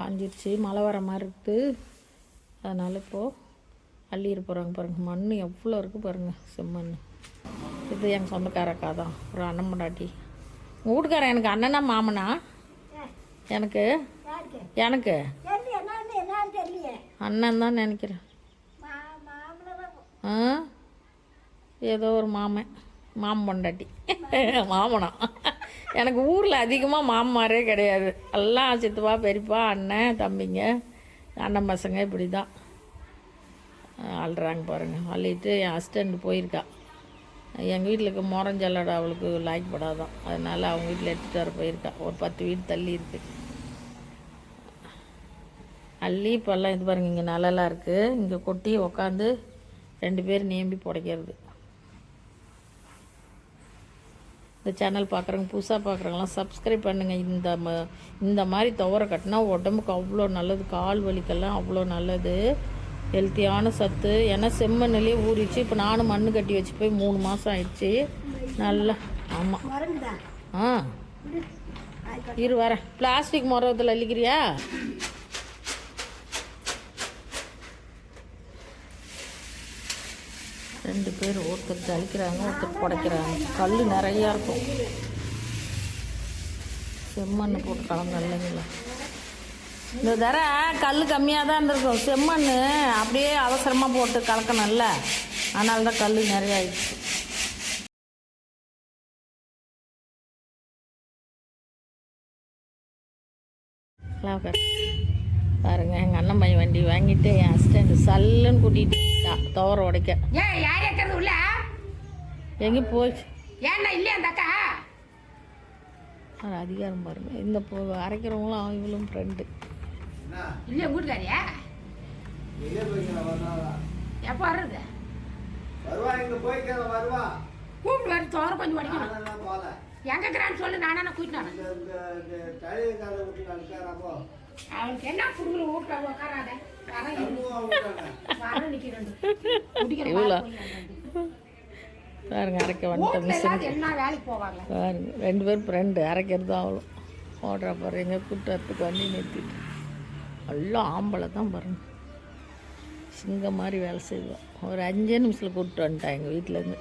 காஞ்சிருச்சு. மழை வர மாதிரி இருக்குது அதனால் இப்போது அள்ளிட்டு போகிறாங்க பாருங்கள் மண் எவ்வளோ இருக்குது பாருங்கள் செம்மண் இது எங்கள் சொந்தக்கார அக்கா தான். ஒரு அண்ணன் பொண்டாட்டி. உங்கள் வீட்டுக்காரன் எனக்கு அண்ணனா மாமனா? எனக்கு? எனக்கு? அண்ணன் தான் நினைக்கிறேன். ஆ? ஏதோ ஒரு மாமன். மாமன் பொண்டாட்டி. மாமனா. எனக்கு ஊரில் அதிகமாக மாமனாரே கிடையாது. எல்லாம் சித்தப்பா பெரியப்பா அண்ணன் தம்பிங்க அண்ணன் பசங்க இப்படி தான் அள்ளுறாங்க பாருங்கள் அள்ளிட்டு என் ஹஸ்பண்ட் போயிருக்கா. எங்கள் வீட்டில் இருக்க மொரஞ்சல்லடா அவளுக்கு லாய்க்கப்படாதான் அதனால் அவங்க வீட்டில் எடுத்துகிட்டு வர போயிருக்கா. ஒரு பத்து வீடு தள்ளி இருக்குது அள்ளி இப்போல்லாம் இது பாருங்க இங்கே நிழலாக இருக்குது இங்கே கொட்டி உக்காந்து ரெண்டு பேர் நேம்பி புடைக்கிறது. இந்த சேனல் பார்க்குறவங்க புதுசாக பார்க்குறவங்களாம் சப்ஸ்கிரைப் பண்ணுங்கள் இந்த ம இந்த மாதிரி துவர கட்டினா உடம்புக்கு அவ்வளோ நல்லது கால் வலிக்கெல்லாம் அவ்வளோ நல்லது. ஹெல்த்தியான சத்து. ஏன்னா செம்மண்ணிலே ஊறிச்சு இப்போ நானும் மண்ணு கட்டி வச்சு போய் மூணு மாதம் ஆயிடுச்சு. நல்லா ஆமாம் ஆ. இரு வரேன். பிளாஸ்டிக் மரத்தில் அள்ளிக்கிறியா? ரெண்டு பேர் ஒருத்தர் ஜலிக்கிறாங்க ஒருத்தர் புடைக்கிறாங்க. கல் நிறையா இருக்கும். செம்மண் போட்டு கலந்து இல்லைங்களா இந்த தர கல் கம்மியாக தான் இருந்திருக்கும். செம்மண் அப்படியே அவசரமாக போட்டு கலக்கணும்ல. அதனால தான் கல் நிறைய ஆயிடுச்சு. பாருங்க எங்கள் அண்ணன் பையன் வண்டி வாங்கிட்டு என் ஹஸ்டண்ட் சல்லுன்னு கூட்டிகிட்டு துவர உடைக்க ஏன் யார் ஏக்கிறது உள்ள எங்கே போச்சு ஏன்னா இல்லையா அந்த அக்கா அது அதிகாரம் பாருங்க இந்த போ அரைக்கிறவங்களும் அவங்களும் ஃப்ரெண்டு இல்லையா கூட்டுக்காரியா எப்போ வர்றது வருவா இங்க போய்க்கிற வருவா கூப்பிட்டு வர தோற கொஞ்சம் படிக்கணும் எங்க இருக்கிறான்னு சொல்லு நானே கூட்டிட்டு அவளுக்கு என்ன புடுங்கல வீட்டுல உட்காராத. பாருங்க அரைக்க வந்துட்ட வீட்டுல மிஷின். எல்லாரும் என்ன வேலைக்கு போவாங்க? பாருங்க ரெண்டு பேரும் ஃப்ரெண்டு அரைக்கிறது அவ்வளோ. ஓடுற பாருங்க கூட்டத்துக்கு வண்டி நிறுத்திட்டு. எல்லாம் ஆம்பளை தான் பாருங்க. சிங்கம் மாதிரி வேலை செய்வோம் ஒரு அஞ்சே நிமிஷத்தில் கூப்பிட்டு வந்துட்டான் எங்கள் வீட்டிலேருந்து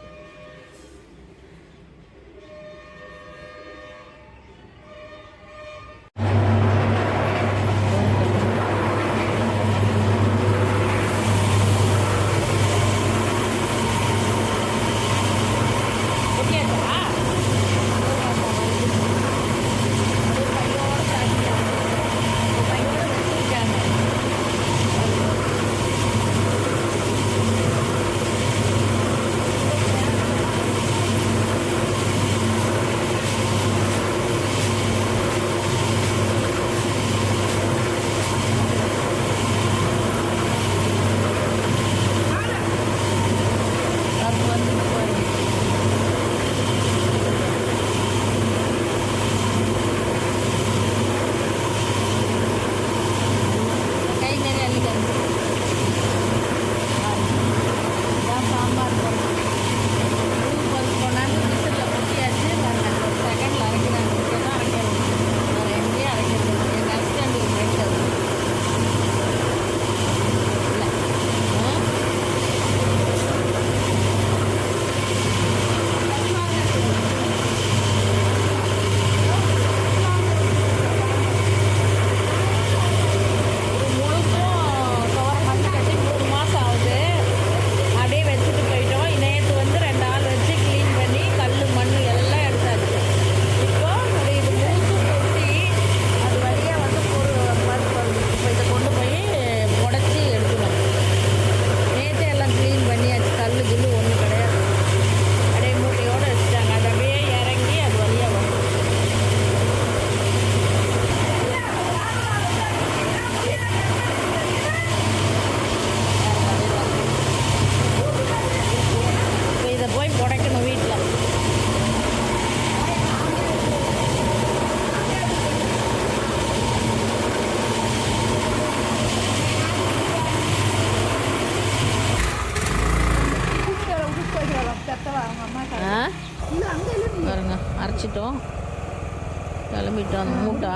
கிளம்பிட்டோம். அந்த மூட்டா.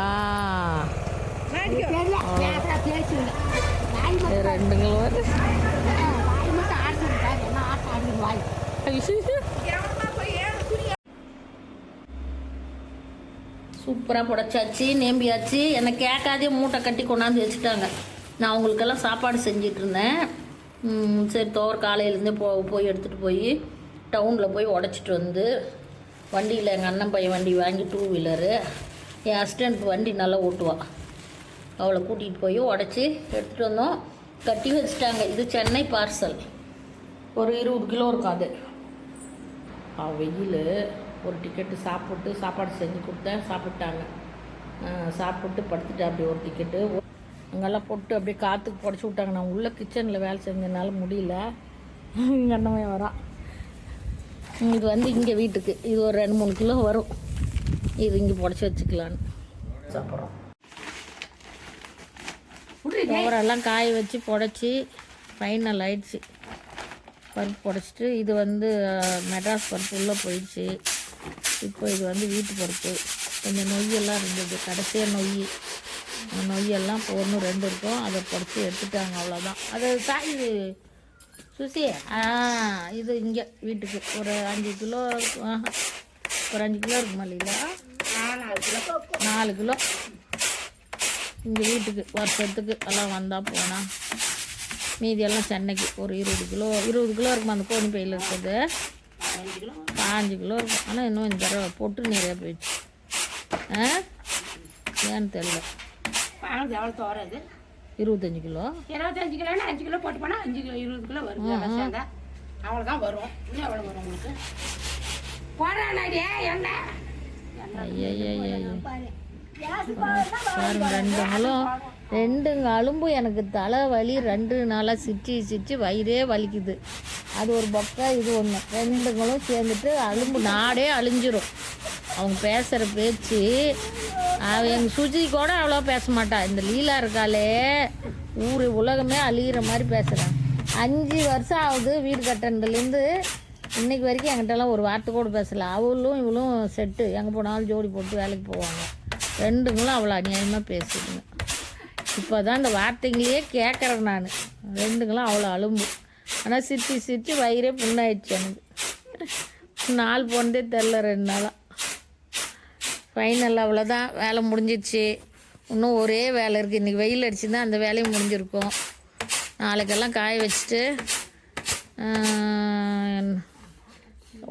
ரெண்டுங்களும் வாய் சூப்பராக புடைச்சாச்சு நேம்பியாச்சு. என்னை கேட்காதே மூட்டை கட்டி கொண்டாந்து வச்சுட்டாங்க. நான் அவங்களுக்கெல்லாம் சாப்பாடு செஞ்சிட்டு இருந்தேன். ம், சரி தோர் காலையிலேருந்தே போ போய் எடுத்துகிட்டு போய் டவுனில் போய் உடச்சிட்டு வந்து வண்டியில் எங்கள் அண்ணன் பையன் வண்டி வாங்கி டூ வீலரு என் ஹஸ்டண்ட் வண்டி நல்லா ஓட்டுவான். அவளை கூட்டிகிட்டு போய் உடச்சி எடுத்துகிட்டு வந்தோம். கட்டி வச்சுட்டாங்க. இது சென்னை பார்சல் ஒரு இருபது கிலோ இருக்கும் அது. வெயில். ஒரு டிக்கெட்டு சாப்பிட்டு சாப்பாடு செஞ்சு கொடுத்தேன். சாப்பிட்டாங்க. சாப்பிட்டு படுத்துட்டேன். அப்படி ஒரு டிக்கெட்டு அங்கெல்லாம் போட்டு அப்படியே காற்றுக்கு புடச்சி விட்டாங்க. நான் உள்ளே கிச்சனில் வேலை செஞ்சதுனால முடியல. எங்கள் அண்ணன் வரான். இது வந்து இங்கே வீட்டுக்கு. இது ஒரு ரெண்டு மூணு கிலோ வரும். இது இங்கே புடச்சி வச்சுக்கலான்னு. சாப்பிட்றோம். துவரெல்லாம் காய வச்சு புடச்சி ஃபைனல் ஆயிடுச்சு. பருப்பு புடச்சிட்டு இது வந்து மெட்ராஸ் பருப்பு உள்ளே போயிடுச்சு. இப்போ இது வந்து வீட்டு பருப்பு. கொஞ்சம் நொய்யெல்லாம் இருந்தது. கடைசியாக நொய். அந்த நொய்யெல்லாம் இப்போ ஒன்று ரெண்டு இருக்கும். அதை புடச்சி எடுத்துட்டாங்க அவ்வளோதான் அது தாய் இது சுசி? ஆ இது இங்கே வீட்டுக்கு. ஒரு அஞ்சு கிலோ இருக்கும். ஒரு அஞ்சு கிலோ இருக்குமா இல்லைங்களா நாலு கிலோ. இங்கே வீட்டுக்கு வருஷத்துக்கு எல்லாம் வந்தால் போனால் மீதியெல்லாம் சென்னைக்கு. ஒரு இருபது கிலோ இருபது கிலோ இருக்கும் அந்த கோணி பையில் இருக்குது பாஞ்சு கிலோ இருக்கும் ஆனால் இன்னும் இந்த தடவை பொட்டு நிறையா போயிடுச்சு. ஆ? ஏன்னு தெரியல. தோறது இருபத்தஞ்சி கிலோ. இருபத்தஞ்சு கிலோன்னு அஞ்சு கிலோ போட்டு போனால் அஞ்சு கிலோ இருபது கிலோ வரும் எல்லாம் சேர்ந்தா. அவ்வளோதான் வரும். இன்னும் எவ்வளோ வரும் உங்களுக்கு? போடுறாடியே என்ன? ஐயய்யய்யய்ய பாரு கேஸ் போடுறதா பாருங்க ரெண்டுங்களும் ரெண்டுங்க அலும்பு எனக்கு தலை வலி ரெண்டு நாளாக சிச்சி சிச்சி வயிறே வலிக்குது அது ஒரு பக்கம் இது ஒன்று ரெண்டுங்களும் சேர்ந்துட்டு அலும்பு நாடே அழிஞ்சிரும் அவங்க பேசுகிற பேச்சு எங்கள் சுஜி கூட அவ்வளோ பேச மாட்டா. இந்த லீலா இருக்காளே ஊர் உலகமே அழிகிற மாதிரி பேசுகிறான் அஞ்சு வருஷம் ஆகுது வீடு கட்டினதுலேருந்து இன்னைக்கு வரைக்கும் எங்கிட்டலாம் ஒரு வார்த்தை கூட பேசலை. அவளும் இவளும் செட்டு எங்கே போனாலும் ஜோடி போட்டு வேலைக்கு போவாங்க. ரெண்டுங்களும் அவ்வளோ அநியாயமாக பேசுதுங்க இப்போ தான் இந்த வார்த்தைங்களையே கேட்குறேன் நான். ரெண்டுங்களும் அவ்வளோ அலும்பு. ஆனால் சிரித்து சிரித்து வயிறே புண்ணாயிடுச்சு எனக்கு. நாள் போனதே தெரில ரெண்டு நாளாக ஃபைனல் அவ்வளோதான் வேலை முடிஞ்சிடுச்சு இன்னும் ஒரே வேலை இருக்குது இன்றைக்கி வெயில் அடிச்சுருந்தா அந்த வேலையும் முடிஞ்சிருக்கும். நாளைக்கெல்லாம் காய வச்சுட்டு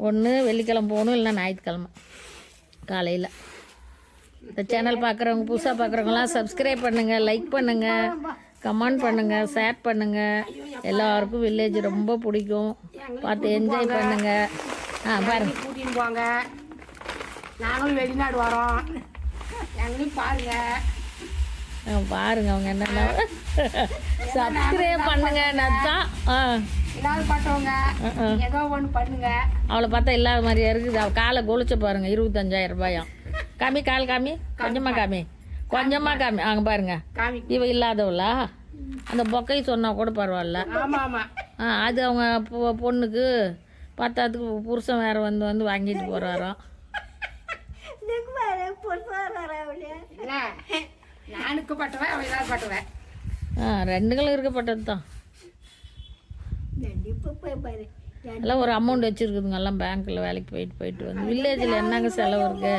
ஒன்று வெள்ளிக்கிழமை போகணும் இல்லைன்னா ஞாயிற்றுக்கிழமை. காலையில். இந்த சேனல் பார்க்குறவங்க புதுசாக பார்க்குறவங்களாம் சப்ஸ்கிரைப் பண்ணுங்கள் லைக் பண்ணுங்கள் கமெண்ட் பண்ணுங்கள் ஷேர் பண்ணுங்கள் எல்லாருக்கும் வில்லேஜ் ரொம்ப பிடிக்கும். பார்த்து என்ஜாய் பண்ணுங்கள் ஆ பாருங்க. கூட்டின்னு போங்க. நாங்களும் வெளிநாடு வரோம். எங்களையும் பாருங்க. பாருங்க அவங்க என்னென்ன சப்ஸ்கிரைப் பண்ணுங்க நத்தான் ஆ. அவளை பார்த்தா இல்லாத மாதிரியா இருக்குது. அவள் காலை கொலுச்ச பாருங்க இருபத்தஞ்சாயிரம் ரூபாயாம் காமி கால் காமி. கொஞ்சமாக காமி. கொஞ்சமாக காமி. அங்கே பாருங்க. இவ இல்லாதவளா? அந்த பொக்கை சொன்னா கூட பரவாயில்ல. அது அவங்க பொண்ணுக்கு பத்தாத்துக்கு புருஷன் வேற வந்து வந்து வாங்கிட்டு போறாராம் இதுக்கு பாரு பொறுப்பாக அவளே என்ன நானுக்கு பட்டுவேன் அவன் ஏதாவது பட்டுவேன். ஆ தான். போய் பாரு. எல்லாம் ஒரு அமௌண்ட் வச்சுருக்குதுங்க எல்லாம் பேங்க்கில் வேலைக்கு போயிட்டு போயிட்டு வந்து. வில்லேஜில் என்னங்க செலவு இருக்கு?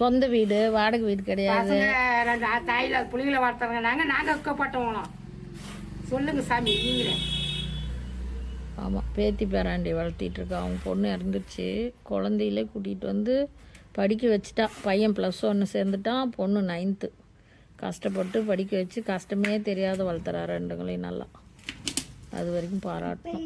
சொந்த வீடு வாடகை வீடு கிடையாது. ரெண்டு தாயில புள்ளிகளை வளர்த்துறங்க நாங்கள் நாங்கள் சொல்லுங்க சாமி நீங்களே. ஆமாம் பேத்தி பேராண்டி வளர்த்திட்டு இருக்கா. அவங்க பொண்ணு இறந்துருச்சு. குழந்தையிலே கூட்டிகிட்டு வந்து படிக்க வச்சுட்டா பையன் ப்ளஸ் ஒன்று சேர்ந்துட்டான் பொண்ணு நைன்த்து கஷ்டப்பட்டு படிக்க வச்சு கஷ்டமே தெரியாத வளர்த்துறா ரெண்டுங்களையும் நல்லா. அது வரைக்கும் பாராட்டணும்.